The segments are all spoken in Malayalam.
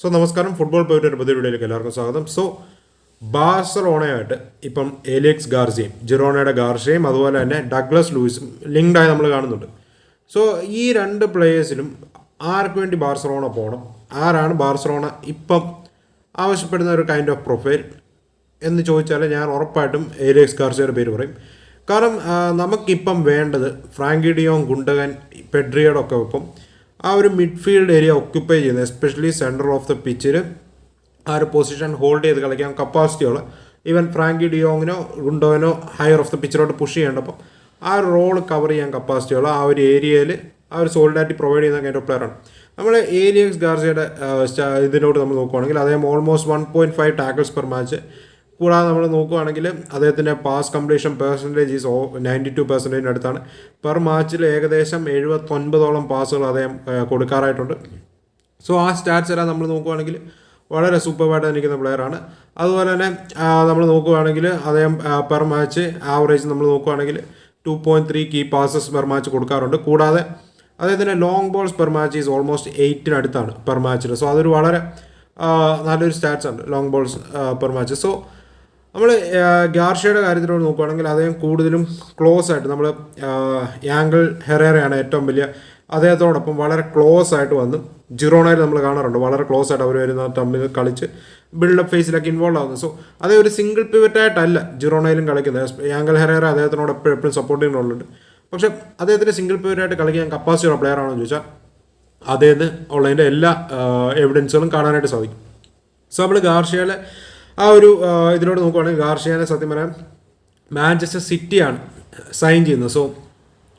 സോ നമസ്കാരം. ഫുട്ബോൾ പോയിട്ട് പുതിയ വീഡിയോയിലേക്ക് എല്ലാവർക്കും സ്വാഗതം. സോ ബാഴ്സലോണയായിട്ട് ഇപ്പം ഏലിയക്സ് ഗാർസിയും ജിറോണയുടെ ഗാർസിയും അതുപോലെ തന്നെ ഡഗ്ലസ് ലൂയിസും ലിങ്ക്ഡായി നമ്മൾ കാണുന്നുണ്ട്. സോ ഈ രണ്ട് പ്ലേയേഴ്സിലും ആർക്ക് വേണ്ടി ബാഴ്സലോണ പോകണം? ആരാണ് ബാഴ്സലോണ ഇപ്പം ആവശ്യപ്പെടുന്ന ഒരു കൈൻഡ് ഓഫ് പ്രൊഫൈൽ എന്ന് ചോദിച്ചാൽ ഞാൻ ഉറപ്പായിട്ടും ഏലിയക്സ് ഗാർസിയുടെ പേര് പറയും. കാരണം നമുക്കിപ്പം വേണ്ടത് ഫ്രാങ്കി ഡിയോങ് ഗുണ്ടകൻ പെഡ്രിയോടൊക്കെ ഒപ്പം ആ ഒരു മിഡ്ഫീൽഡ് ഏരിയ ഒക്യുപ്പൈ ചെയ്യുന്നത് എസ്പെഷ്യലി സെന്റർ ഓഫ് ദ പിച്ചിൽ ആ ഒരു പൊസിഷൻ ഹോൾഡ് ചെയ്ത് കളിക്കാൻ കപ്പാസിറ്റിയുള്ള ഈവൻ ഫ്രാങ്കി ഡിയോങ്ങിനോ ഗുണ്ടോനോ ഹയർ ഓഫ് ദ പിച്ചിലോട്ട് പുഷ് ചെയ്യേണ്ടപ്പം ആ ഒരു റോൾ കവർ ചെയ്യാൻ കപ്പാസിറ്റിയുള്ള ആ ഒരു ഏരിയയിൽ ആ ഒരു സോളിഡാരിറ്റി പ്രൊവൈഡ് ചെയ്യുന്ന കൈൻഡ് ഓഫ് പ്ലെയറാണ് നമ്മൾ ഏരിയക്സ് ഗാർസിയുടെ ഇതിനോട് നമ്മൾ നോക്കുകയാണെങ്കിൽ അദ്ദേഹം almost one point five tackles per match കൂടാതെ നമ്മൾ നോക്കുകയാണെങ്കിൽ അദ്ദേഹത്തിന്റെ pass completion percentage is oh ninety two പെർസെന്റേജിന്റെ അടുത്താണ്. പെർ മാച്ചിൽ ഏകദേശം എഴുപത്തൊൻപതോളം പാസുകൾ അദ്ദേഹം കൊടുക്കാറായിട്ടുണ്ട്. സോ ആ സ്റ്റാറ്റ്സ് എല്ലാം നമ്മൾ നോക്കുകയാണെങ്കിൽ വളരെ സൂപ്പർവായിട്ട് നിൽക്കുന്ന പ്ലെയറാണ് അതുപോലെ തന്നെ നമ്മൾ നോക്കുകയാണെങ്കിൽ അദ്ദേഹം പെർ മാച്ച് ആവറേജ് നമ്മൾ നോക്കുകയാണെങ്കിൽ two point three key passes per match കൊടുക്കാറുണ്ട്. കൂടാതെ അദ്ദേഹത്തിന്റെ long balls per match is almost എയ്റ്റിനടുത്താണ് per മാച്ചിൽ സോ അതൊരു വളരെ നല്ലൊരു സ്റ്റാറ്റ്സ് ആണ് long balls per match so നമ്മൾ ഗാർഷയുടെ കാര്യത്തിലോട്ട് നോക്കുകയാണെങ്കിൽ അദ്ദേഹം കൂടുതലും ക്ലോസ് ആയിട്ട് നമ്മൾ യാങ്കിൾ ഹെറേറയാണ് ഏറ്റവും വലിയ അദ്ദേഹത്തോടൊപ്പം വളരെ ക്ലോസ് ആയിട്ട് വന്ന് ജിറോണയിൽ നമ്മൾ കാണാറുണ്ട്. വളരെ ക്ലോസ് ആയിട്ട് അവർ വരുന്ന തമ്മിൽ കളിച്ച് ബിൽഡപ്പ് ഫേസിലൊക്കെ ഇൻവോൾവ് ആവുന്നു. സോ അതേ ഒരു സിംഗിൾ പിവറ്റായിട്ടല്ല ജിറോണയിലും കളിക്കുന്നത്. ആംഗിൾ ഹെറേറ അദ്ദേഹത്തിനോട് എപ്പോഴും എപ്പോഴും റോളുണ്ട് പക്ഷേ അദ്ദേഹത്തിന് സിംഗിൾ പിവറ്റായിട്ട് കളിക്കാൻ കപ്പാസിറ്റിയുള്ള പ്ലെയർ ആണോ എന്ന് ചോദിച്ചാൽ അദ്ദേഹത്തിന് ഉള്ളതിന്റെ എല്ലാ എവിഡൻസുകളും കാണാനായിട്ട് സാധിക്കും. സോ നമ്മൾ ഗാർഷ്യയിലെ ആ ഒരു ഇതിനോട് നോക്കുവാണെങ്കിൽ ഗാർഷിയാനെ സത്യം പറയാൻ മാഞ്ചസ്റ്റർ സിറ്റിയാണ് സൈൻ ചെയ്യുന്നത്. സോ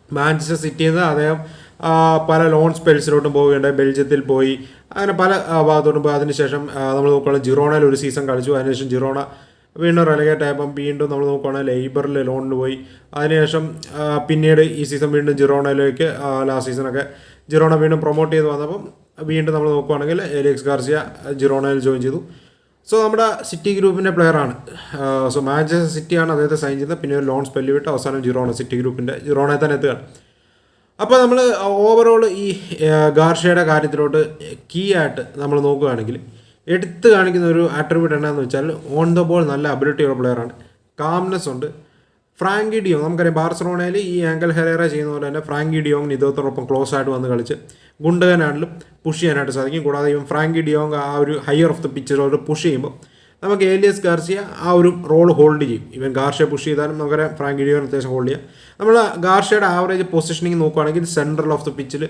മാഞ്ചസ്റ്റർ സിറ്റിയിൽ നിന്ന് അദ്ദേഹം പല ലോൺ സ്പെൽസിലോട്ടും പോവുകയുണ്ടായി. ബെൽജിയത്തിൽ പോയി അങ്ങനെ പല ഭാഗത്തോട്ടും പോയി. അതിനുശേഷം നമ്മൾ നോക്കുകയാണെങ്കിൽ ജിറോണയിൽ ഒരു സീസൺ കളിച്ചു. അതിനുശേഷം ജിറോണ വീണ്ടും റെലഗേറ്റ് ആയപ്പം വീണ്ടും നമ്മൾ നോക്കുകയാണെങ്കിൽ ലേബറിൽ ലോണിന് പോയി. അതിനുശേഷം പിന്നീട് ഈ സീസൺ വീണ്ടും ജിറോണയിലേക്ക് ലാസ്റ്റ് സീസണൊക്കെ ജിറോണ വീണ്ടും പ്രൊമോട്ട് ചെയ്ത് വന്നപ്പം വീണ്ടും നമ്മൾ നോക്കുകയാണെങ്കിൽ എലിക്സ് ഗാർസിയ ജിറോണയിൽ ജോയിൻ ചെയ്തു. സോ നമ്മുടെ സിറ്റി ഗ്രൂപ്പിന്റെ പ്ലെയറാണ് സോ മാഞ്ചസ്റ്റർ സിറ്റിയാണ് അദ്ദേഹത്തെ സൈൻ ചെയ്തത്. പിന്നെ ഒരു ലോൺ സ്പെല്ല് വിട്ട് അവസാനം ജിറോണ സിറ്റി ഗ്രൂപ്പിന്റെ ജിറോണെ തന്നെ എത്തുകയാണ് അപ്പോൾ നമ്മൾ ഓവറോൾ ഈ ഗാർഷയുടെ കാര്യത്തിലോട്ട് കീ ആയിട്ട് നമ്മൾ നോക്കുകയാണെങ്കിൽ എടുത്തു കാണിക്കുന്ന ഒരു ആട്രിബ്യൂട്ട് എന്താണെന്ന് വെച്ചാൽ ഓൺ ദ ബോൾ നല്ല അബിലിറ്റിയുള്ള പ്ലെയറാണ് കാംനെസ് ഉണ്ട്. Frankie de Jong. നമുക്കറിയാം ബാർസലോണയിൽ ഈ ആംഗൽ ഹെറേറ ചെയ്യുന്ന പോലെ തന്നെ ഫ്രാങ്കി ഡിയോങ് ഇദ്ദേഹത്തോടൊപ്പം ക്ലോസ് ആയിട്ട് വന്ന് കളിച്ച് ഗുണ്ടകനാണെങ്കിലും പുഷ് ചെയ്യാനായിട്ട് സാധിക്കും. കൂടാതെ ഇവൻ ഫ്രാങ്കി ഡിയോങ് ആ ഒരു ഹയർ ഓഫ് ദ പിക്ചറോട് പുഷ് ചെയ്യുമ്പോൾ നമുക്ക് ഏലിയസ് ഗാർസിയ ആ ഒരു റോൾ ഹോൾഡ് ചെയ്യും. ഇവൻ ഗാർഷ്യ പുഷ് ചെയ്താലും നമുക്കറിയാം ഫ്രാങ്കി ഡിയോ അത്യാവശ്യം ഹോൾഡ് ചെയ്യാം. നമ്മൾ ഗാർഷയുടെ ആവറേജ് പൊസിഷനിങ് നോക്കുകയാണെങ്കിൽ സെൻട്രൽ ഓഫ് ദ പിച്ചിൽ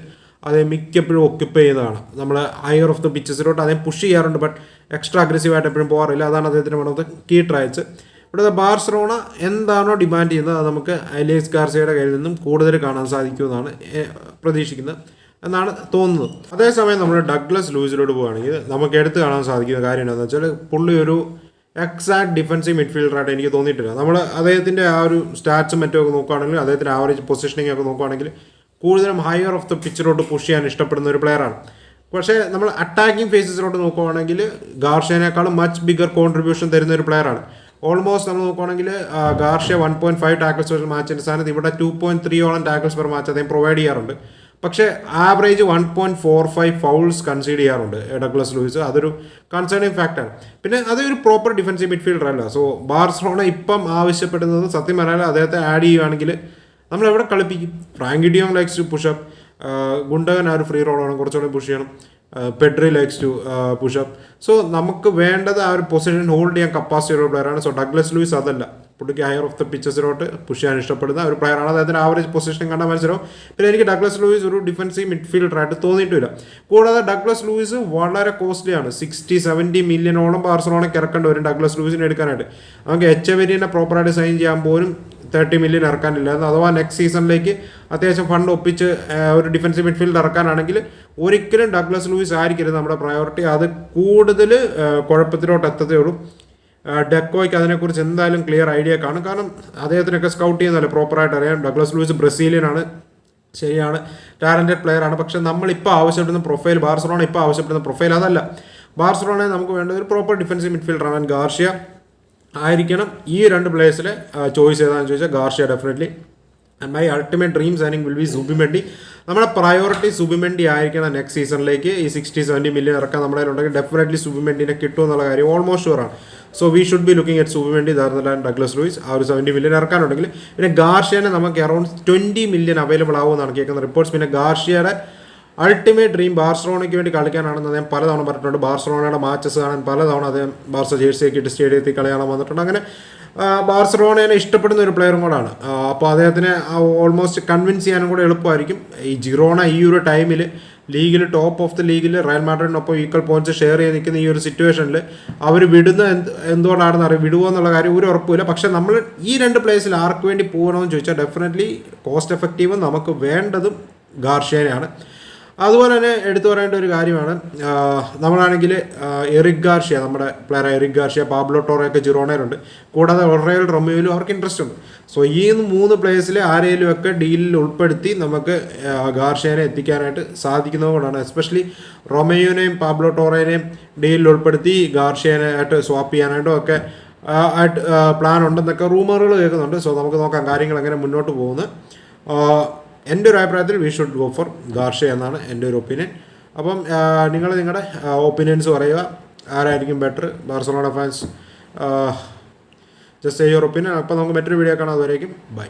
അതേ മിക്കപ്പോഴും ഒക്യുപ്പൈ ചെയ്തതാണ് നമ്മൾ ഹയർ ഓഫ് ദ പിച്ചസിലോട്ട് അതേ പുഷ് ചെയ്യാറുണ്ട് ബട്ട് എക്സ്ട്രാ അഗ്രസീവായിട്ട് എപ്പോഴും പോകാറില്ല. അതാണ് അദ്ദേഹത്തിന് വേണ്ടത് കീ ട്രയൽസ് ഇവിടുത്തെ ബാർസലോണ എന്താണോ ഡിമാൻഡ് ചെയ്യുന്നത് അത് നമുക്ക് അലേസ് ഗാർസിയയുടെ കയ്യിൽ നിന്നും കൂടുതൽ കാണാൻ സാധിക്കുമെന്നാണ് പ്രതീക്ഷിക്കുന്നത് എന്നാണ് തോന്നുന്നത്. അതേസമയം നമ്മൾ ഡഗ്ലസ് ലൂസിലോട്ട് പോവുകയാണെങ്കിൽ നമുക്ക് എടുത്ത് കാണാൻ സാധിക്കുന്ന കാര്യം എന്താണെന്ന് വെച്ചാൽ പുള്ളി ഒരു എക്സാക്ട് ഡിഫൻസീവ് മിഡ്ഫീൽഡറായിട്ട് എനിക്ക് തോന്നിയിട്ടില്ല. നമ്മൾ അദ്ദേഹത്തിന്റെ ആ ഒരു സ്റ്റാറ്റ്സും മറ്റും ഒക്കെ നോക്കുകയാണെങ്കിൽ അദ്ദേഹത്തിന്റെ ആവറേജ് പൊസിഷനിങ് ഒക്കെ നോക്കുകയാണെങ്കിൽ കൂടുതലും ഹയർ ഓഫ് ദ പിച്ചിലോട്ട് പുഷ് ചെയ്യാൻ ഇഷ്ടപ്പെടുന്ന ഒരു പ്ലെയറാണ് പക്ഷേ നമ്മൾ അറ്റാക്കിംഗ് ഫേസസിലോട്ട് നോക്കുകയാണെങ്കിൽ ഗാർഷേനേക്കാളും മച്ച് ബിഗർ കോൺട്രിബ്യൂഷൻ തരുന്ന ഒരു പ്ലെയറാണ് ഓൾമോസ്റ്റ് നമ്മൾ നോക്കുവാണെങ്കിൽ Garcia one point five tackles per മാച്ചിന്റെ സ്ഥാനത്ത് ഇവിടെ ടു പോയിന്റ് ഓളം ടാക്കിൾസ് പെർ മാച്ച് അദ്ദേഹം പ്രൊവൈഡ് ചെയ്യാറുണ്ട്. പക്ഷേ average one point four five fouls concede ചെയ്യാറുണ്ട് ഡഗ്ലസ് ലൂയിസ്. അതൊരു കൺസേണിങ് ഫാക്ടാണ് പിന്നെ അതൊരു പ്രോപ്പർ ഡിഫൻസീവ് മിഡ്ഫീൽഡർ അല്ല. സോ ബാർസലോണ ഇപ്പം ആവശ്യപ്പെടുന്നത് സത്യം പറഞ്ഞാൽ അദ്ദേഹത്തെ ആഡ് ചെയ്യുകയാണെങ്കിൽ നമ്മൾ എവിടെ കളിപ്പിക്കും? Frankie likes to push up ഗുണ്ടകൻ ആ ഒരു ഫ്രീ റോളാണ് കുറച്ചുകൂടി പുഷ് ചെയ്യണം. Pedri likes to push up so നമുക്ക് വേണ്ടത് ആ ഒരു പൊസിഷൻ ഹോൾഡ് ചെയ്യാൻ കപ്പാസിറ്റി ഉള്ള പ്ലെയറാണ് സോ ഡഗ്ലസ് ലൂയിസ് അതല്ല. പുള്ളിക്ക് ഹയർ ഓഫ് ദ പിച്ചസിലോട്ട് പുഷ് ചെയ്യാൻ ഇഷ്ടപ്പെടുന്ന ഒരു പ്ലെയറാണ് അദ്ദേഹത്തിന് ആവറേജ് പൊസിഷൻ കണ്ട മനസ്സിലാവും പിന്നെ എനിക്ക് ഡഗ്ലസ് ലൂയിസ് ഒരു ഡിഫൻസീവ് മിഡ്ഫീൽഡറായിട്ട് തോന്നിയിട്ടില്ല. കൂടാതെ ഡഗ്ലസ് ലൂയിസ് വളരെ കോസ്റ്റ്ലിയാണ് സിക്സ്റ്റി സെവന്റി മില്യനോളം ബാർസലോണയ്ക്ക് ഇറക്കേണ്ടി വരും ഡഗ്ലസ് ലൂയിസിനെ എടുക്കാനായിട്ട്. നമുക്ക് എച്ച് എവരിനെ പ്രോപ്പറായിട്ട് സൈൻ ചെയ്യാൻ പോലും തേർട്ടി മില്യൺ ഇറക്കാനില്ല. അഥവാ നെക്സ്റ്റ് സീസണിലേക്ക് അത്യാവശ്യം ഫണ്ട് ഒപ്പിച്ച് ഒരു ഡിഫൻസീവ് മിഡ്ഫീൽഡ് ഇറക്കാനാണെങ്കിൽ ഒരിക്കലും ഡഗ്ലസ് ലൂയിസ് ആയിരിക്കരുത് നമ്മുടെ പ്രയോറിറ്റി അത് കൂടുതൽ കുഴപ്പത്തിലോട്ട് എത്തത്തേ ഉള്ളൂ. ഡെക്കോയ്ക്ക് അതിനെക്കുറിച്ച് എന്തായാലും ക്ലിയർ ഐഡിയ കാണും. കാരണം അദ്ദേഹത്തിനൊക്കെ സ്കൗട്ട് ചെയ്യുന്നതല്ലേ പ്രോപ്പറായിട്ട് അറിയാം. ഡഗ്ലസ് ലൂയിസ് ബ്രസീലിയനാണ് ശരിയാണ്. ടാലന്റഡ് പ്ലെയർ ആണ്. പക്ഷെ നമ്മളിപ്പോൾ ആവശ്യപ്പെടുന്ന പ്രൊഫൈൽ ബാർസലോണ ഇപ്പോൾ ആവശ്യപ്പെടുന്ന പ്രൊഫൈൽ അതല്ല. ബാർസലോണയെ നമുക്ക് വേണ്ട ഒരു പ്രോപ്പർ ഡിഫൻസീവ് മിഡ്ഫീൽഡറാണ് ഗാർഷ്യ ആയിരിക്കണം ഈ രണ്ട് പ്ലേയേഴ്സിലെ ചോയ്സ് ഏതാണെന്ന് ചോദിച്ചാൽ Garcia definitely and my ultimate dream signing will be Zubimendi നമ്മുടെ പ്രയോറിറ്റി സുബിമെൻഡി ആയിരിക്കണം നെക്സ്റ്റ് സീസണിലേക്ക് ഈ സിക്സ്റ്റി സെവന്റി മില്യൺ ഇറക്കാൻ നമ്മുടെ ഉണ്ടെങ്കിൽ ഡെഫിനറ്റ്ലി സുബിമെൻഡിനെ കിട്ടും എന്നുള്ള കാര്യം almost ഷുവറാണ് so we should be looking at Zubimendi ദാർന്നല Douglas Reus ആ ഒരു സെവന്റി മില്യൺ ഇറക്കാനുണ്ടെങ്കിൽ പിന്നെ ഗാർഷ്യനെ നമുക്ക് അറൌണ്ട് ട്വന്റി മില്യൺ അവൈലബിൾ ആവുമെന്നാണ് കേൾക്കുന്ന റിപ്പോർട്ട്സ് പിന്നെ ഗാർഷ്യയുടെ അൾട്ടിമേറ്റ് ഡ്രീം ബാർസലോണയ്ക്ക് വേണ്ടി കളിക്കാനാണെന്ന് അദ്ദേഹം പലതവണ പറഞ്ഞിട്ടുണ്ട്. ബാർസലോണയുടെ മാച്ചസ് കാണാൻ പലതവണ അദ്ദേഹം ബാർസ ജേഴ്സിയൊക്കെ ഇട്ട് സ്റ്റേഡിയത്തിൽ കളിയാളം വന്നിട്ടുണ്ട്. അങ്ങനെ ബാർസലോണേനെ ഇഷ്ടപ്പെടുന്ന ഒരു പ്ലെയറും കൂടാണ്. അപ്പോൾ അദ്ദേഹത്തിനെ ഓൾമോസ്റ്റ് കൺവിൻസ് ചെയ്യാനും കൂടെ എളുപ്പമായിരിക്കും. ഈ ജിറോണ ഈ ഒരു ടൈമിൽ ലീഗിൽ ടോപ്പ് ഓഫ് ദി ലീഗിൽ റയൽ മാഡ്രിഡിനൊപ്പം ഈക്വൽ പോയിന്റ്സ് ഷെയർ ചെയ്ത് നിൽക്കുന്ന ഈ ഒരു സിറ്റുവേഷനിൽ അവർ വിടുന്ന എന്ത് എന്തുകൊണ്ടാണെന്ന് അറിയാം. വിടുമോ എന്നുള്ള കാര്യം ഒരു ഉറപ്പില്ല പക്ഷേ നമ്മൾ ഈ രണ്ട് പ്ലേസിൽ ആർക്ക് വേണ്ടി പോകണമെന്ന് ചോദിച്ചാൽ ഡെഫിനറ്റ്ലി കോസ്റ്റ് എഫക്റ്റീവും നമുക്ക് വേണ്ടതും ഗാർഷ്യനെയാണ്. അതുപോലെ തന്നെ എടുത്തു പറയേണ്ട ഒരു കാര്യമാണ്. നമ്മളാണെങ്കിൽ എറിക് ഗാർഷ്യ നമ്മുടെ പ്ലെയർ എറിക് ഗാർഷ്യ പാബ്ലോ ടോറയൊക്കെ ജിറോണയിലുണ്ട്. കൂടാതെ ഒറയൽ റൊമിയോയിലും അവർക്ക് ഇൻട്രസ്റ്റ് ഉണ്ട്. സോ ഈ മൂന്ന് പ്ലേയേഴ്സിൽ ആരെങ്കിലും ഒക്കെ ഡീലിൽ ഉൾപ്പെടുത്തി നമുക്ക് ഗാർഷ്യനെ എത്തിക്കാനായിട്ട് സാധിക്കുന്നതുകൊണ്ടാണ് എസ്പെഷ്യലി റൊമയോനെയും പാബ്ലോ ടോറേനെയും ഡീലിൽ ഉൾപ്പെടുത്തി ഗാർഷ്യനായിട്ട് സ്വാപ്പ് ചെയ്യാനായിട്ടും ഒക്കെ പ്ലാൻ ഉണ്ടെന്നൊക്കെ റൂമറുകൾ കേൾക്കുന്നുണ്ട്. സോ നമുക്ക് നോക്കാം കാര്യങ്ങൾ എങ്ങനെ മുന്നോട്ട് പോകുന്നത് എന്റെ ഒരു അഭിപ്രായത്തിൽ we should go for Garcia എന്നാണ് എന്റെ ഒരു ഒപ്പീനിയൻ അപ്പം നിങ്ങൾ നിങ്ങളുടെ ഒപ്പീനിയൻസ് പറയുക. ആരായിരിക്കും better Barcelona fans just your opinion അപ്പോൾ നമുക്ക് മറ്റൊരു വീഡിയോ കാണാം. അതുവരേക്കും ബൈ